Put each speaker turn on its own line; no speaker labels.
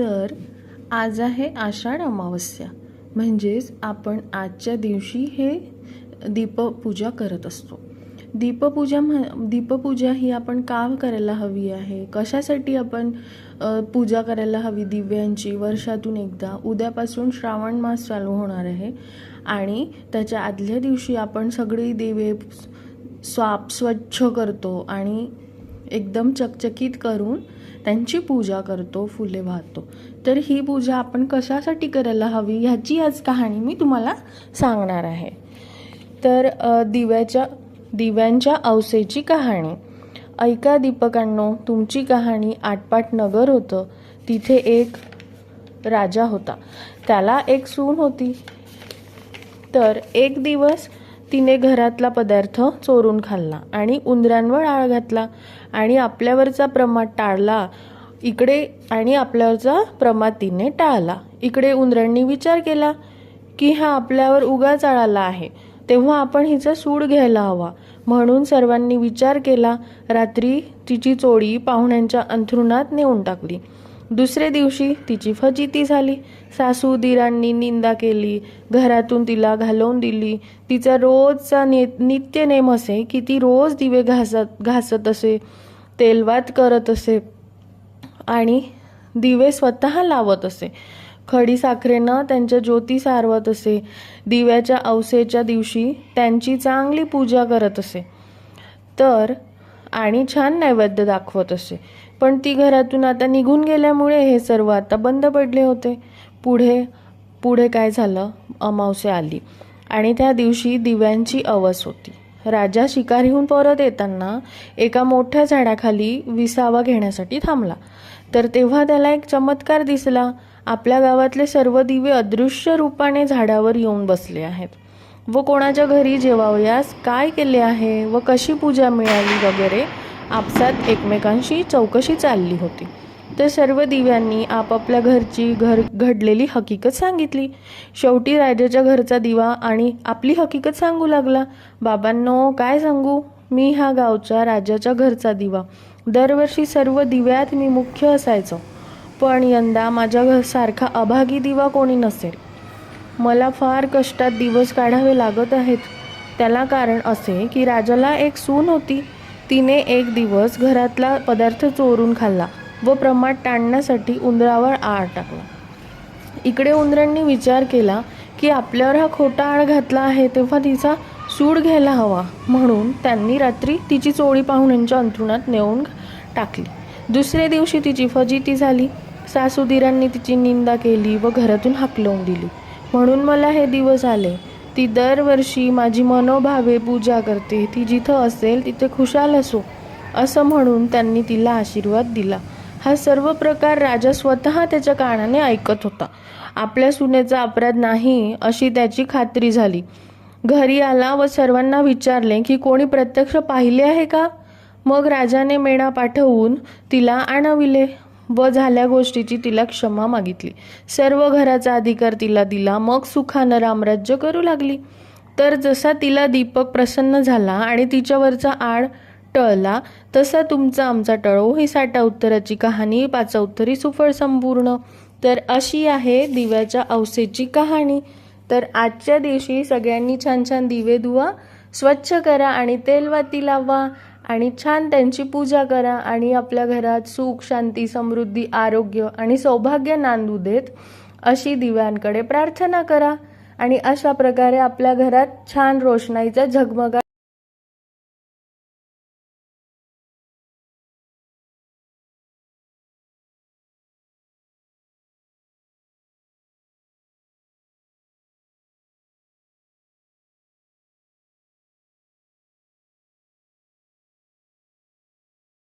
तर आज आहे आषाढ अमावस्या. म्हणजेच आपण आजच्या दिवशी हे दीपपूजा करत असतो. दीपपूजा म्ह दीपपूजा ही आपण का करायला हवी आहे? कशासाठी आपण पूजा करायला हवी दिव्यांची? वर्षातून एकदा. उद्यापासून श्रावण मास चालू होणार आहे. आणि त्याच्या आदल्या दिवशी आपण सगळी दिवे स्वाप स्वच्छ करतो. आणि एकदम चकचकीत करून त्यांची पूजा करतो फुले वाहतो. तर ही पूजा आपण कशासाठी करायला हवी ह्याची आज कहाणी मी तुम्हाला सांगणार आहे. तर दिव्याच्या दिव्यांच्या अवसेची कहाणी. ऐका दीपकांनो तुमची कहाणी आटपाट नगर होतं. तिथे एक राजा होता. त्याला एक सून होती. तर एक दिवस तिने घरातला पदार्थ चोरून खाल्ला आणि उंदरांवर आळ घातला आणि आपल्यावरचा प्रमाद टाळला. इकडे आणि आपल्यावरचा प्रमाद तिने टाळला. इकडे उंदरांनी विचार केला की हा आपल्यावर उगाच आळाला आहे. तेव्हा आपण हिचा सूड घ्यायला हवा. म्हणून सर्वांनी विचार केला. रात्री तिची चोळी पाहुण्यांच्या अंथरुणात नेऊन टाकली. दुसरे दिवशी तिची फजिती झाली. सासू दिरांनी निंदा केली. घरातून तिला घालवून दिली. तिचा रोजचा ने नित्य नेम असे की ती रोज दिवे घासत घासत असे तेलवात करत असे आणि दिवे स्वतः लावत असे. खडी साखरेनं त्यांच्या ज्योती सारवत असे. दिव्याच्या औसेच्या दिवशी त्यांची चांगली पूजा करत असे. तर आणि छान नैवेद्य दाखवत असे. पण ती घरातून आता निघून गेल्यामुळे हे सर्व आता बंद पडले होते. पुढे पुढे काय झालं? अमावस्या आली. आणि त्या दिवशी दिव्यांची अवस होती. राजा शिकारीहून परत येताना एका मोठ्या झाडाखाली विसावा घेण्यासाठी थांबला. तर तेव्हा त्याला एक चमत्कार दिसला. आपल्या गावातले सर्व दिवे अदृश्य रूपाने झाडावर येऊन बसले आहेत. व कोणाच्या घरी जेवावयास काय केले आहे? व कशी पूजा मिळाली वगैरे? आपसात एकमेकांशी चौकशी चालली होती. तर सर्व दिव्यांनी आपापल्या घरची घर घडलेली हकीकत सांगितली. शेवटी राजाच्या घरचा दिवा आणि आपली हकीकत सांगू लागला. बाबांनो काय सांगू? मी हा गावच्या राजाच्या घरचा दिवा. दरवर्षी सर्व दिव्यात मी मुख्य असायचो. पण यंदा माझ्या घरसारखा अभागी दिवा कोणी नसेल. मला फार कष्टात दिवस काढावे लागत आहेत. त्याला कारण असे की राजाला एक सून होती. तिने एक दिवस घरातला पदार्थ चोरून खाल्ला व प्रमाण टाळण्यासाठी उंदरावर आळ टाकला. इकडे उंदरांनी विचार केला की आपल्यावर हा खोटा आळ घातला आहे तेव्हा तिचा सूड घ्यायला हवा म्हणून त्यांनी रात्री तिची चोळी पाहुण्यांच्या अंथरुणात नेऊन टाकली. दुसऱ्या दिवशी तिची फजिती झाली. सासूदिरांनी तिची निंदा केली व घरातून हाकलवून दिली. म्हणून मला हे दिवस आले. ती दरवर्षी माझी मनोभावे पूजा करते. ती जिथं असेल तिथे खुशाल असो असं म्हणून त्यांनी तिला आशीर्वाद दिला. हा सर्व प्रकार राजा स्वतः त्याच्या कानाने ऐकत होता. आपल्या सुनेचा अपराध नाही अशी त्याची खात्री झाली. घरी आला व सर्वांना विचारले की कोणी प्रत्यक्ष पाहिले आहे का? मग राजाने मेणा पाठवून तिला आणविले. व झाल्या गोष्टीची तिला क्षमा मागितली. सर्व घराचा अधिकार तिला दिला. मग सुखानं रामराज्य करू लागली. तर जसा तिला दीपक प्रसन्न झाला आणि तिच्यावरचा आड टळला तसा तुमचा आमचा टळो. ही साठा उत्तराची कहाणी पाचा उत्तरी सुफळ संपूर्ण. तर अशी आहे दिव्याच्या औसेची कहाणी. तर आजच्या दिवशी सगळ्यांनी छान छान दिवे धुवा स्वच्छ करा आणि तेलवाती लावा. आणि छान त्यांची पूजा करा आणि आपल्या घरात सुख शांती समृद्धी आरोग्य आणि सौभाग्य नांदू देत अशी दिव्यांकडे प्रार्थना करा. आणि अशा प्रकारे आपल्या घरात छान रोषणाईचा झगमगा